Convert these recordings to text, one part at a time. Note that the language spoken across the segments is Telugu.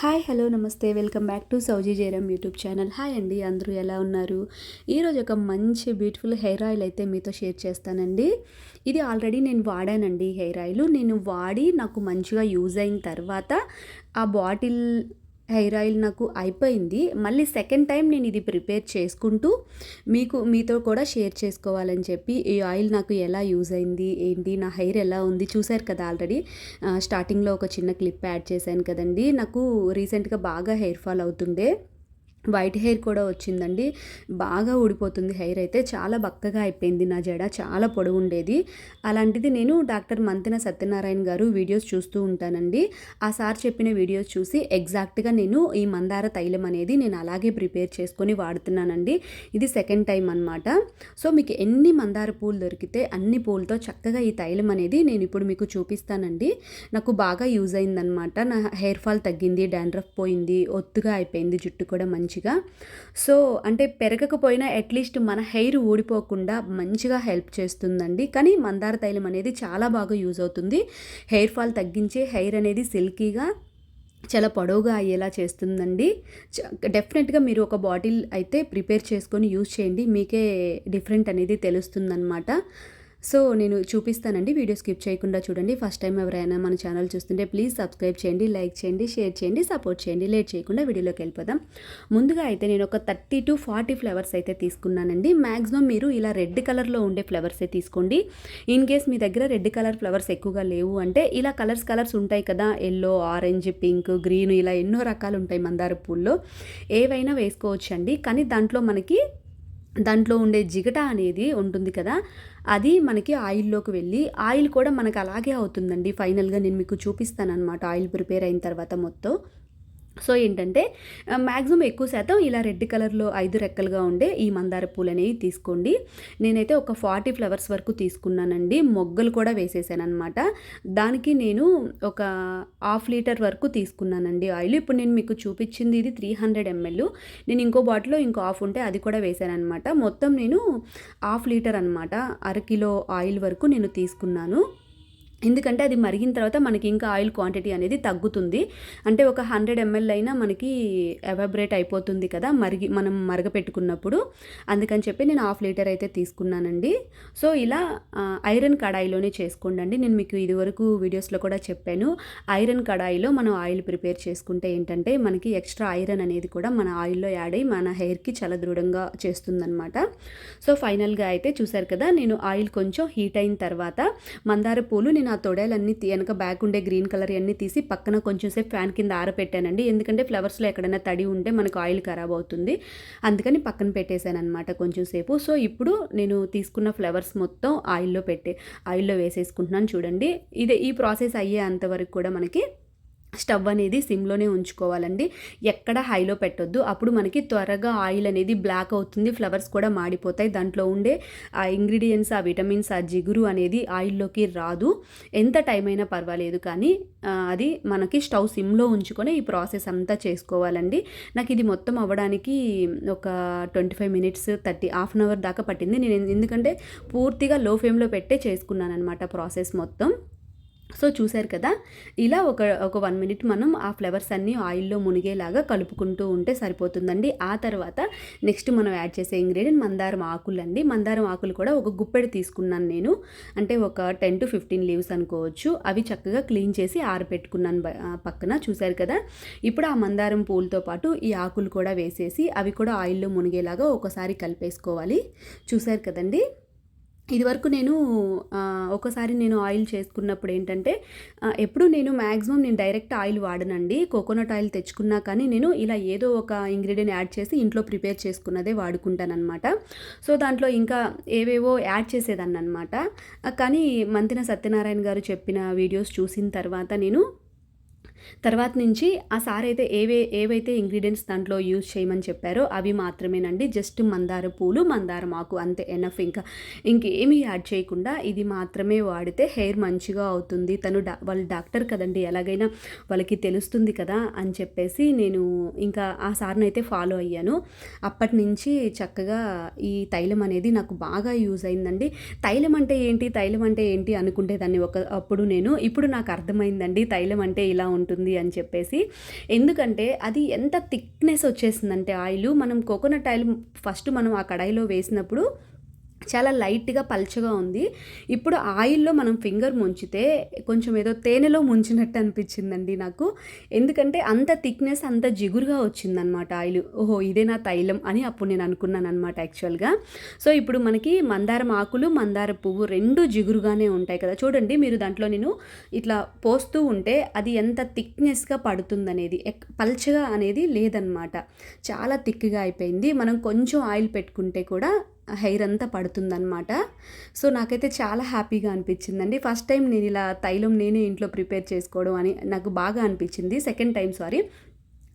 హాయ్ హలో నమస్తే. Welcome back to Souji Jayaram YouTube channel. Hi అండి అందరూ ఎలా ఉన్నారు? ఈరోజు ఒక మంచి బ్యూటిఫుల్ హెయిర్ ఆయిల్ అయితే మీతో షేర్ చేస్తానండి. ఇది ఆల్రెడీ నేను వాడానండి హెయిర్ ఆయిల్. నేను వాడి నాకు మంచిగా యూజ్ అయిన తర్వాత ఆ బాటిల్ హెయిర్ ఆయిల్ నాకు అయిపోయింది. మళ్ళీ సెకండ్ టైం నేను ఇది ప్రిపేర్ చేసుకుంటూ మీకు మీతో కూడా షేర్ చేసుకోవాలని చెప్పి ఈ ఆయిల్ నాకు ఎలా యూజ్ అయింది ఏంటి నా హెయిర్ ఎలా ఉంది చూశారు కదా ఆల్రెడీ. స్టార్టింగ్లో ఒక చిన్న క్లిప్ యాడ్ చేశాను కదండి. నాకు రీసెంట్గా బాగా హెయిర్ ఫాల్ అవుతుండే. వైట్ హెయిర్ కూడా వచ్చిందండి. బాగా ఊడిపోతుంది హెయిర్ అయితే. చాలా బక్కగా అయిపోయింది నా జడ. చాలా పొడవు ఉండేది. అలాంటిది నేను డాక్టర్ మంతెన సత్యనారాయణ గారు వీడియోస్ చూస్తూ ఉంటానండి. ఆ సార్ చెప్పిన వీడియోస్ చూసి ఎగ్జాక్ట్గా నేను ఈ మందార తైలం అనేది నేను అలాగే ప్రిపేర్ చేసుకొని వాడుతున్నానండి. ఇది సెకండ్ టైం అనమాట సో మీకు ఎన్ని మందార పూలు దొరికితే అన్ని పూలతో చక్కగా ఈ తైలం అనేది నేను ఇప్పుడు మీకు చూపిస్తానండి. నాకు బాగా యూజ్ అయిందనమాట నా హెయిర్ ఫాల్ తగ్గింది డాండ్రఫ్ పోయింది ఒత్తుగా అయిపోయింది జుట్టు కూడా మంచి మంచిగా. సో అంటే పెరగకపోయినా అట్లీస్ట్ మన హెయిర్ ఊడిపోకుండా మంచిగా హెల్ప్ చేస్తుందండి. కానీ మందార తైలం అనేది చాలా బాగా యూజ్ అవుతుంది. హెయిర్ ఫాల్ తగ్గించే హెయిర్ అనేది సిల్కీగా చాలా పొడవుగా అయ్యేలా చేస్తుందండి. డెఫినెట్గా మీరు ఒక బాటిల్ అయితే ప్రిపేర్ చేసుకొని యూజ్ చేయండి. మీకే డిఫరెంట్ అనేది తెలుస్తుందన్నమాట. సో నేను చూపిస్తానండి వీడియో స్కిప్ చేయకుండా చూడండి. ఫస్ట్ టైం ఎవరైనా మన ఛానల్ చూస్తుంటే ప్లీజ్ సబ్స్క్రైబ్ చేయండి లైక్ చేయండి షేర్ చేయండి సపోర్ట్ చేయండి. లేట్ చేయకుండా వీడియోలోకి వెళ్ళిపోదాం. ముందుగా అయితే నేను ఒక థర్టీ టు ఫార్టీ ఫ్లవర్స్ అయితే తీసుకున్నానండి. మ్యాక్సిమం మీరు ఇలా రెడ్ కలర్లో ఉండే ఫ్లవర్సే తీసుకోండి. ఇన్ కేస్ మీ దగ్గర రెడ్ కలర్ ఫ్లవర్స్ ఎక్కువగా లేవు అంటే ఇలా కలర్స్ కలర్స్ ఉంటాయి కదా ఎల్లో ఆరెంజ్ పింక్ గ్రీన్ ఇలా ఎన్నో రకాలు ఉంటాయి మందార పూల్లో. ఏవైనా వేసుకోవచ్చండి. కానీ దాంట్లో మనకి దాంట్లో ఉండే జిగట అనేది ఉంటుంది కదా అది మనకి ఆయిల్లోకి వెళ్ళి ఆయిల్ కూడా మనకు అలాగే అవుతుందండి. ఫైనల్గా నేను మీకు చూపిస్తాను అనమాట ఆయిల్ ప్రిపేర్ అయిన తర్వాత మొత్తం. సో ఏంటంటే మ్యాక్సిమం ఎక్కువ శాతం ఇలా రెడ్ కలర్లో ఐదు రెక్కలుగా ఉండే ఈ మందార పూలు అనేవి తీసుకోండి. నేనైతే ఒక ఫార్టీ ఫ్లవర్స్ వరకు తీసుకున్నానండి. మొగ్గలు కూడా వేసేసాను అనమాట దానికి నేను ఒక హాఫ్ లీటర్ వరకు తీసుకున్నానండి ఆయిల్. ఇప్పుడు నేను మీకు చూపించింది ఇది త్రీ హండ్రెడ్ ఎంఎల్. నేను ఇంకో బాటిల్లో ఇంకో హాఫ్ ఉంటే అది కూడా వేసాను అనమాట మొత్తం నేను హాఫ్ లీటర్ అనమాట అరకిలో ఆయిల్ వరకు నేను తీసుకున్నాను. ఎందుకంటే అది మరిగిన తర్వాత మనకి ఇంకా ఆయిల్ క్వాంటిటీ అనేది తగ్గుతుంది. అంటే ఒక హండ్రెడ్ ఎంఎల్ అయినా మనకి ఎవాబరేట్ అయిపోతుంది కదా మరిగి మనం మరగపెట్టుకున్నప్పుడు. అందుకని చెప్పి నేను హాఫ్ లీటర్ అయితే తీసుకున్నానండి. సో ఇలా ఐరన్ కడాయిలోనే చేసుకోండి నేను మీకు ఇదివరకు వీడియోస్లో కూడా చెప్పాను. ఐరన్ కడాయిలో మనం ఆయిల్ ప్రిపేర్ చేసుకుంటే ఏంటంటే మనకి ఎక్స్ట్రా ఐరన్ అనేది కూడా మన ఆయిల్లో యాడ్ అయ్యి మన హెయిర్కి చాలా దృఢంగా చేస్తుందన్నమాట. సో ఫైనల్గా అయితే చూసారు కదా నేను ఆయిల్ కొంచెం హీట్ అయిన తర్వాత మందార పూలు నేను ఆ తొడేలన్నీ వెనక బ్యాక్ ఉండే గ్రీన్ కలర్ అన్నీ తీసి పక్కన కొంచెం సేపు ఫ్యాన్ కింద ఆరపెట్టానండి. ఎందుకంటే ఫ్లవర్స్లో ఎక్కడైనా తడి ఉంటే మనకు ఆయిల్ ఖరాబ్ అవుతుంది. అందుకని పక్కన పెట్టేశాను అనమాట కొంచెం సేపు. సో ఇప్పుడు నేను తీసుకున్న ఫ్లవర్స్ మొత్తం ఆయిల్లో పెట్టే ఆయిల్లో వేసేసుకుంటున్నాను చూడండి. ఇదే ఈ ప్రాసెస్ అయ్యే అంతవరకు కూడా మనకి స్టవ్ అనేది సిమ్లోనే ఉంచుకోవాలండి. ఎక్కడ హైలో పెట్టొద్దు. అప్పుడు మనకి త్వరగా ఆయిల్ అనేది బ్లాక్ అవుతుంది. ఫ్లవర్స్ కూడా మాడిపోతాయి. దాంట్లో ఉండే ఆ ఇంగ్రీడియంట్స్ ఆ విటమిన్స్ ఆ జిగురు అనేది ఆయిల్లోకి రాదు. ఎంత టైం అయినా పర్వాలేదు. కానీ అది మనకి స్టవ్ సిమ్లో ఉంచుకొని ఈ ప్రాసెస్ అంతా చేసుకోవాలండి. నాకు ఇది మొత్తం అవ్వడానికి ఒక twenty five minutes thirty half an hour దాకా పట్టింది. నేను ఎందుకంటే పూర్తిగా లో ఫ్లేమ్లో పెట్టే చేసుకున్నాను అనమాట ప్రాసెస్ మొత్తం. సో చూశారు కదా ఇలా ఒక ఒక వన్ మినిట్ మనం ఆ ఫ్లవర్స్ అన్నీ ఆయిల్లో మునిగేలాగా కలుపుకుంటూ ఉంటే సరిపోతుందండి. ఆ తర్వాత నెక్స్ట్ మనం యాడ్ చేసే ఇంగ్రీడియంట్ మందారం ఆకులు అండి మందారం ఆకులు కూడా ఒక గుప్పెడు తీసుకున్నాను నేను. అంటే ఒక టెన్ టు ఫిఫ్టీన్ లీవ్స్ అనుకోవచ్చు. అవి చక్కగా క్లీన్ చేసి ఆరపెట్టుకున్నాను పక్కన చూశారు కదా. ఇప్పుడు ఆ మందారం పూలతో పాటు ఈ ఆకులు కూడా వేసేసి అవి కూడా ఆయిల్లో మునిగేలాగా ఒకసారి కలిపేసుకోవాలి. చూశారు కదండి? ఇదివరకు నేను ఒకసారి నేను ఆయిల్ చేసుకున్నప్పుడు ఏంటంటే ఎప్పుడు నేను మ్యాక్సిమం నేను డైరెక్ట్ ఆయిల్ వాడనండి. కోకోనట్ ఆయిల్ తెచ్చుకున్నా కానీ నేను ఇలా ఏదో ఒక ఇంగ్రీడియంట్ యాడ్ చేసి ఇంట్లో ప్రిపేర్ చేసుకున్నదే వాడుకుంటానమాట సో దాంట్లో ఇంకా ఏవేవో యాడ్ చేసేదాన్ని అనమాట కానీ మంతిన సత్యనారాయణ గారు చెప్పిన వీడియోస్ చూసిన తర్వాత నేను తర్వాత నుంచి ఆ సార్ అయితే ఏవే ఏవైతే ఇంగ్రీడియంట్స్ దాంట్లో యూజ్ చేయమని చెప్పారో అవి మాత్రమేనండి. జస్ట్ మందార పూలు మందారం ఆకు అంతే ఎనఫ్ ఇంకా. ఇంకేమీ యాడ్ చేయకుండా ఇది మాత్రమే వాడితే హెయిర్ మంచిగా అవుతుంది. తను డా వాళ్ళు డాక్టర్ కదండి ఎలాగైనా వాళ్ళకి తెలుస్తుంది కదా అని చెప్పేసి నేను ఇంకా ఆ సార్ని అయితే ఫాలో అయ్యాను. అప్పటి నుంచి చక్కగా ఈ తైలం అనేది నాకు బాగా యూజ్ అయిందండి. తైలం అంటే ఏంటి తైలం అంటే ఏంటి అనుకుంటే దాన్ని ఒక అప్పుడు నేను ఇప్పుడు నాకు అర్థమైందండి తైలం అంటే ఇలా ఉంటుంది ఉంటుంది అని చెప్పేసి. ఎందుకంటే అది ఎంత థిక్నెస్ వచ్చేసిందంటే ఆయిల్. మనం కోకోనట్ ఆయిల్ ఫస్ట్ మనం ఆ కడాయిలో వేసినప్పుడు చాలా లైట్గా పల్చగా ఉంది. ఇప్పుడు ఆయిల్లో మనం ఫింగర్ ముంచితే కొంచెం ఏదో తేనెలో ముంచినట్టు అనిపించిందండి నాకు. ఎందుకంటే అంత థిక్నెస్ అంత జిగురుగా వచ్చిందనమాట ఆయిల్. ఓహో ఇదే నా తైలం అని అప్పుడు నేను అనుకున్నాను అనమాట యాక్చువల్గా. సో ఇప్పుడు మనకి మందారం ఆకులు మందార పువ్వు రెండు జిగురుగానే ఉంటాయి కదా. చూడండి మీరు దాంట్లో నేను ఇట్లా పోస్తూ ఉంటే అది ఎంత థిక్నెస్గా పడుతుందనేది ఎక్ పల్చగా అనేది లేదనమాట చాలా థిక్గా అయిపోయింది. మనం కొంచెం ఆయిల్ పెట్టుకుంటే కూడా హెయిర్ అంతా పడుతుందన్నమాట. సో నాకైతే చాలా హ్యాపీగా అనిపించిందండి. ఫస్ట్ టైం నేను ఇలా తైలం నేనే ఇంట్లో ప్రిపేర్ చేసుకోవడం అని నాకు బాగా అనిపించింది. Second time sorry.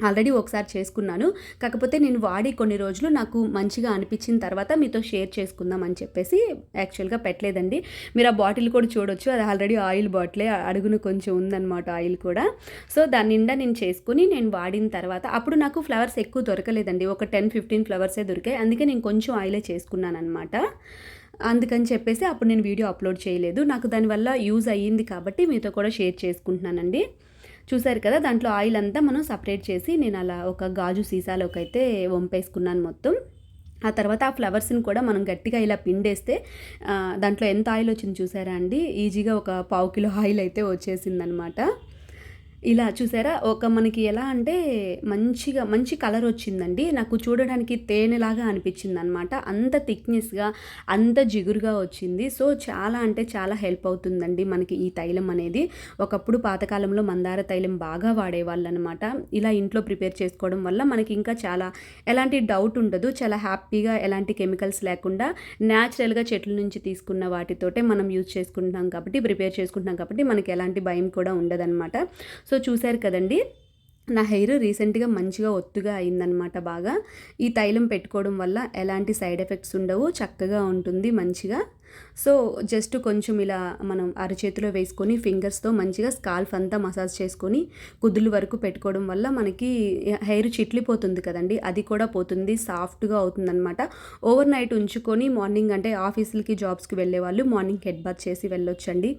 ఆల్రెడీ ఒకసారి చేసుకున్నాను. కాకపోతే నేను వాడి కొన్ని రోజులు నాకు మంచిగా అనిపించిన తర్వాత మీతో షేర్ చేసుకుందాం అని చెప్పేసి యాక్చువల్గా పెట్టలేదండి. మీరు ఆ బాటిల్ కూడా చూడొచ్చు. అది ఆల్రెడీ ఆయిల్ బాటిలే. అడుగును కొంచెం ఉందన్నమాట ఆయిల్ కూడా. సో దాని నిండా నేను చేసుకుని నేను వాడిన తర్వాత అప్పుడు నాకు ఫ్లవర్స్ ఎక్కువ దొరకలేదండి. ఒక టెన్ ఫిఫ్టీన్ ఫ్లవర్సే దొరికాయి. అందుకే నేను కొంచెం ఆయిలే చేసుకున్నాను అనమాట అందుకని చెప్పేసి అప్పుడు నేను వీడియో అప్లోడ్ చేయలేదు. నాకు దానివల్ల యూజ్ అయ్యింది కాబట్టి మీతో కూడా షేర్ చేసుకుంటున్నానండి. చూసారు కదా దాంట్లో ఆయిల్ అంతా మనం సపరేట్ చేసి నేను అలా ఒక గాజు సీసాలోకి అయితే వంపేసుకున్నాను మొత్తం. ఆ తర్వాత ఆ ఫ్లవర్స్ని కూడా మనం గట్టిగా ఇలా పిండేస్తే దాంట్లో ఎంత ఆయిల్ వచ్చింది చూసారా అండి? ఈజీగా ఒక పావు కిలో ఆయిల్ అయితే వచ్చేసిందనమాట. ఇలా చూసారా? ఒక మనకి ఎలా అంటే మంచిగా మంచి కలర్ వచ్చిందండి. నాకు చూడడానికి తేనెలాగా అనిపించింది అనమాట అంత థిక్నెస్గా అంత జిగురుగా వచ్చింది. సో చాలా అంటే చాలా హెల్ప్ అవుతుందండి మనకి ఈ తైలం అనేది. ఒకప్పుడు పాతకాలంలో మందార తైలం బాగా వాడేవాళ్ళు అనమాట ఇలా ఇంట్లో ప్రిపేర్ చేసుకోవడం వల్ల మనకి ఇంకా చాలా ఎలాంటి డౌట్ ఉండదు. చాలా హ్యాపీగా ఎలాంటి కెమికల్స్ లేకుండా న్యాచురల్గా చెట్ల నుంచి తీసుకున్న వాటితోటే మనం యూజ్ చేసుకుంటున్నాం కాబట్టి ప్రిపేర్ చేసుకుంటున్నాం కాబట్టి మనకి ఎలాంటి భయం కూడా ఉండదన్నమాట సో సో చూశారు కదండి నా హెయిర్ రీసెంట్గా మంచిగా ఒత్తుగా అయిందనమాట బాగా. ఈ తైలం పెట్టుకోవడం వల్ల ఎలాంటి సైడ్ ఎఫెక్ట్స్ ఉండవు చక్కగా ఉంటుంది మంచిగా. సో జస్ట్ కొంచెం ఇలా మనం అరచేతిలో వేసుకొని ఫింగర్స్తో మంచిగా స్కాల్ఫ్ అంతా మసాజ్ చేసుకొని కుదులు వరకు పెట్టుకోవడం వల్ల మనకి హెయిర్ చిట్లిపోతుంది కదండి. అది కూడా పోతుంది సాఫ్ట్గా అవుతుందన్నమాట. ఓవర్ నైట్ ఉంచుకొని మార్నింగ్ అంటే ఆఫీసులకి జాబ్స్కి వెళ్ళే వాళ్ళు మార్నింగ్ హెడ్ బాత్ చేసి వెళ్ళొచ్చండి.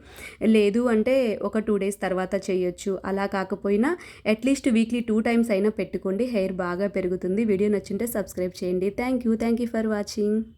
లేదు అంటే ఒక టూ డేస్ తర్వాత చేయొచ్చు. అలా కాకపోయినా అట్లీస్ట్ వీక్లీ టూ టైమ్స్ అయినా పెట్టుకోండి హెయిర్ బాగా పెరుగుతుంది. వీడియో నచ్చింటే సబ్స్క్రైబ్ చేయండి. Thank you thank you for watching